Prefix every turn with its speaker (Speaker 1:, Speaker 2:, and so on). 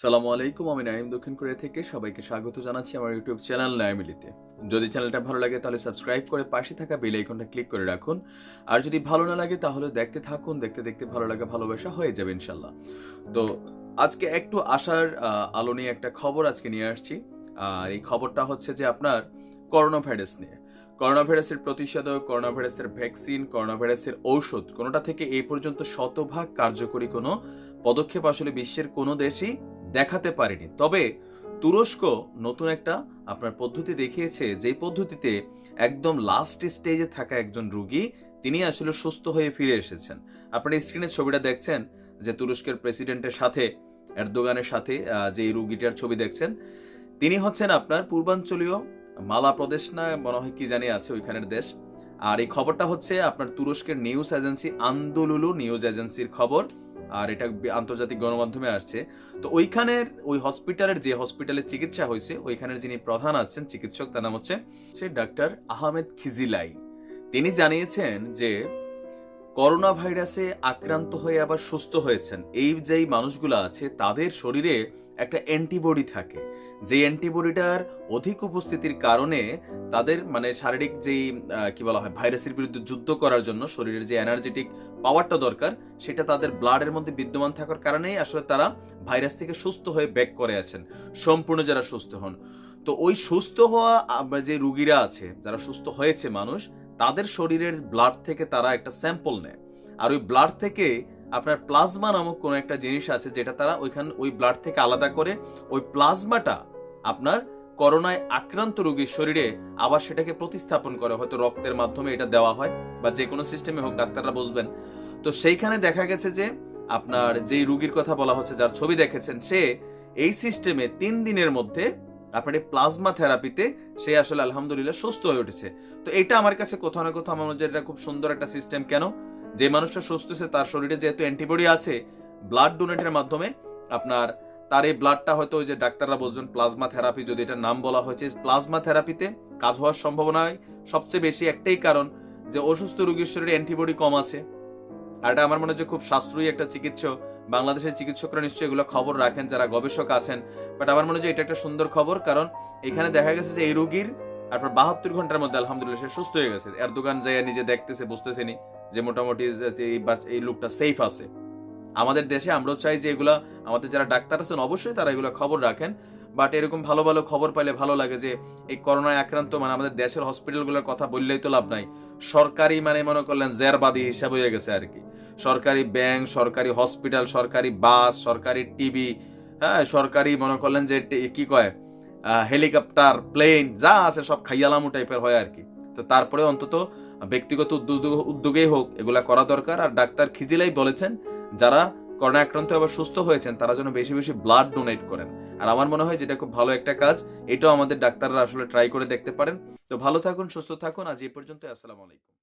Speaker 1: সালামু আলাইকুম, আমি নাইম দক্ষিণ কোরিয়া থেকে। সবাইকে স্বাগত জানাচ্ছি আমার ইউটিউব চ্যানেল নাইমিলিতে যদি চ্যানেলটা ভালো লাগে তাহলে সাবস্ক্রাইব করে পাশে থাকা বেল আইকনটা ক্লিক করে রাখুন। আর যদি ভালো না লাগে তাহলে দেখতে থাকুন, দেখতে দেখতে ভালো লাগে ভালোবাসা হয়ে যাবে ইনশাল্লাহ তো আজকে একটু আশার আলো নিয়ে একটা খবর আজকে নিয়ে আসছি। আর এই খবরটা হচ্ছে যে আপনার করোনা ভাইরাস নিয়ে। করোনা ভাইরাসের প্রতিষেধক করোনা ভাইরাসের ভ্যাকসিন করোনা ভাইরাসের ঔষধ, কোনোটা থেকে এই পর্যন্ত শতভাগ কার্যকরী কোনো পদক্ষেপ আসলে বিশ্বের কোনো দেশই দেখাতে পারেনি। তবে তুরস্ক নতুন একটা আপনার পদ্ধতি দেখিয়েছে, যেই পদ্ধতিতে একদম লাস্ট স্টেজে থাকা একজন রুগী, তিনি আসলে সুস্থ হয়ে ফিরে এসেছেন। আপনারা স্ক্রিনে ছবিটা দেখছেন, যে তুরস্কের প্রেসিডেন্টের সাথে, এরদোগানের সাথে যে রুগীটার ছবি দেখছেন, তিনি হচ্ছেন আপনার পূর্বাঞ্চলীয় মালা প্রদেশ না, মনে হয় কি জানি আছে ওইখানের দেশ। আর এই খবরটা হচ্ছে আপনার তুরস্কের নিউজ এজেন্সি আন্দোলুলু নিউজ এজেন্সির খবর। আর এটা আন্তর্জাতিক গণমাধ্যমে আসছে। তো ওইখানের ওই হসপিটালের যে হসপিটালে চিকিৎসা হয়েছে, ওইখানের যিনি প্রধান আছেন, চিকিৎসক, তার নাম হচ্ছে সে ডাক্তার আহমেদ খিজিলাই। তিনি জানিয়েছেন যে করোনা ভাইরাসে আক্রান্ত হয়ে আবার সুস্থ হয়েছেন। এই যেই মানুষগুলো আছে, তাদের শরীরে একটা অ্যান্টিবডি থাকে। যে অ্যান্টিবডিটার অধিক উপস্থিতির কারণে তাদের মানে শারীরিক যেই কি বলা হয়, ভাইরাসের বিরুদ্ধে যুদ্ধ করার জন্য শরীরের যে এনার্জেটিক পাওয়ারটা দরকার, সেটা তাদের ব্লাডের মধ্যে বিদ্যমান থাকার কারণেই আসলে তারা ভাইরাস থেকে সুস্থ হয়ে ব্যাক করে আছেন। সম্পূর্ণ যারা সুস্থ হন। তো ওই সুস্থ হওয়া যে রুগীরা আছে, যারা সুস্থ হয়েছে মানুষ তাদের শরীরের ব্লাড থেকে তারা একটা স্যাম্পল নেয়। আর ওই ব্লাড থেকে আপনার প্লাজমা নামক কোনো একটা জিনিস আছে যেটা তারা ওইখান, ওই ব্লাড থেকে আলাদা করে ওই প্লাজমাটা আপনার করোনায় আক্রান্ত রোগীর শরীরে আবার সেটাকে প্রতিস্থাপন করে। হয়তো রক্তের মাধ্যমে এটা দেওয়া হয় বা যে কোনো সিস্টেমে হোক, ডাক্তাররা বুঝবেন। তো সেইখানে দেখা গেছে যে আপনার যেই রুগীর কথা বলা হচ্ছে, যার ছবি দেখেছেন, সে এই সিস্টেমে তিন দিনের মধ্যে আপনার এই প্লাজমা থেরাপিতে সে আসলে আলহামদুলিল্লাহ সুস্থ হয়ে উঠেছে। তো এটা আমার কাছে কোথাও না কোথাও আমার এটা খুব সুন্দর একটা সিস্টেম কেন? যে মানুষটা সুস্থ হয়েছে, তার শরীরে যেহেতু অ্যান্টিবডি আছে ব্লাড ডোনেটের মাধ্যমে আপনার তার এই ব্লাডটা হয়তো ওই যে ডাক্তাররা বুঝবেন প্লাজমা থেরাপি, যদি এটার নাম বলা হয়েছে। প্লাজমা থেরাপিতে কাজ হওয়ার সম্ভাবনা সবচেয়ে বেশি একটাই কারণ যে অসুস্থ রোগীর শরীরে অ্যান্টিবডি কম আছে। আর এটা আমার মনে যে খুব সাশ্রয়ী একটা চিকিৎসক। বাংলাদেশের চিকিৎসকরা নিশ্চয়ই এগুলো খবর রাখেন, যারা গবেষক আছেন। বাট আমার মনে হয় এটা একটা সুন্দর খবর, কারণ এখানে দেখা গেছে যে এই রোগীর তারপর বাহাত্তর ঘণ্টার মধ্যে আলহামদুলিল্লাহ সে সুস্থ হয়ে গেছে। এর দোকান যাইয়া নিজে দেখতেছে বুঝতেছেনি যে মোটামুটি এই লোকটা সেফ আছে। আমাদের দেশে আমরাও চাই যে এগুলা, আমাদের যারা ডাক্তার আছেন, অবশ্যই তারা এগুলো খবর রাখেন। বাট এরকম ভালো ভালো খবর পাইলে ভালো লাগে যে, এই করোনায় আক্রান্ত মানে আমাদের দেশের হসপিটালগুলোর কথা বললেই তো লাভ নাই। সরকারি মানে মনে করলেন, জেরবাদী হিসাব হয়ে গেছে আর কি। সরকারি ব্যাংক সরকারি হসপিটাল সরকারি বাস সরকারি টিভি হ্যাঁ সরকারি মনে করলেন যে কি কয় হেলিকপ্টার প্লেন যা আছে সব খাইয়ালামু টাইপের হয় আর কি। তো তারপরে অন্তত ব্যক্তিগত উদ্যোগ, উদ্যোগেই হোক, এগুলা করা দরকার। আর ডাক্তার খিজিলাই বলেছেন, যারা করোনা আক্রান্ত আবার সুস্থ হয়েছেন, তারা যেন বেশি বেশি ব্লাড ডোনেট করেন। আর আমার মনে হয় যেটা খুব ভালো একটা কাজ, এটাও আমাদের ডাক্তাররা আসলে ট্রাই করে দেখতে পারেন। তো ভালো থাকুন, সুস্থ থাকুন, আজ এই পর্যন্ত আসসালামু আলাইকুম।